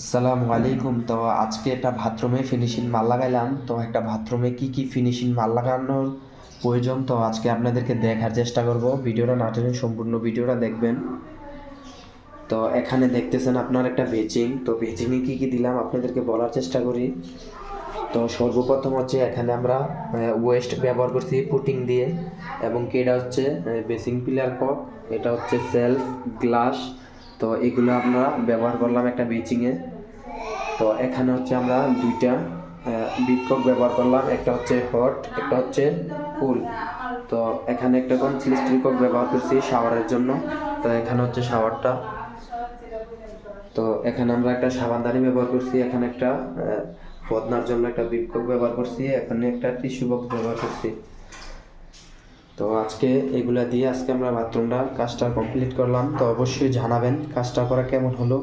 আসসালামু আলাইকুম। তো আজকে একটা বাথরুমে ফিনিশিং মাল লাগাইলাম। তো একটা বাথরুমে কি কি ফিনিশিং মাল লাগানোর প্রয়োজন? তো আজকে আপনাদেরকে দেখার চেষ্টা করব। ভিডিওটা না টেনে সম্পূর্ণ ভিডিওটা দেখবেন। তো এখানে দেখতেছেন আপনার একটা বেচিং। তো বেচিংয়ে কি কি দিলাম আপনাদেরকে বলার চেষ্টা করি। তো সর্বপ্রথম হচ্ছে এখানে আমরা ওয়েস্ট ব্যবহার করছি পুটিং দিয়ে। এবং কি এটা হচ্ছে বেসিং পিলার কক এটা হচ্ছে সেলফ গ্লাস তো এগুলো আমরা ব্যবহার করলাম একটা বেচিংয়ে। তো এখানে হচ্ছে আমরা দুইটা বিটকক ব্যবহার করলাম। একটা হচ্ছে হট একটা হচ্ছে কুল তো এখানে একটা কোন সিলিস্ট্রিক কক ব্যবহার করছি শাওয়ারের জন্য। তো এখানে হচ্ছে শাওয়ারটা। তো এখানে আমরা একটা সাবানদানি ব্যবহার করছি এখানে একটা আহ, বদনার জন্য একটা বিটকক ব্যবহার করছি এখানে একটা টিস্যু বক্স ব্যবহার করছি। তো আজকে এগুলা দিয়ে আজকে আমরা বাথরুমটা কাজটা কমপ্লিট করলাম। তো অবশ্যই জানাবেন কাজটা করা কেমন হলো।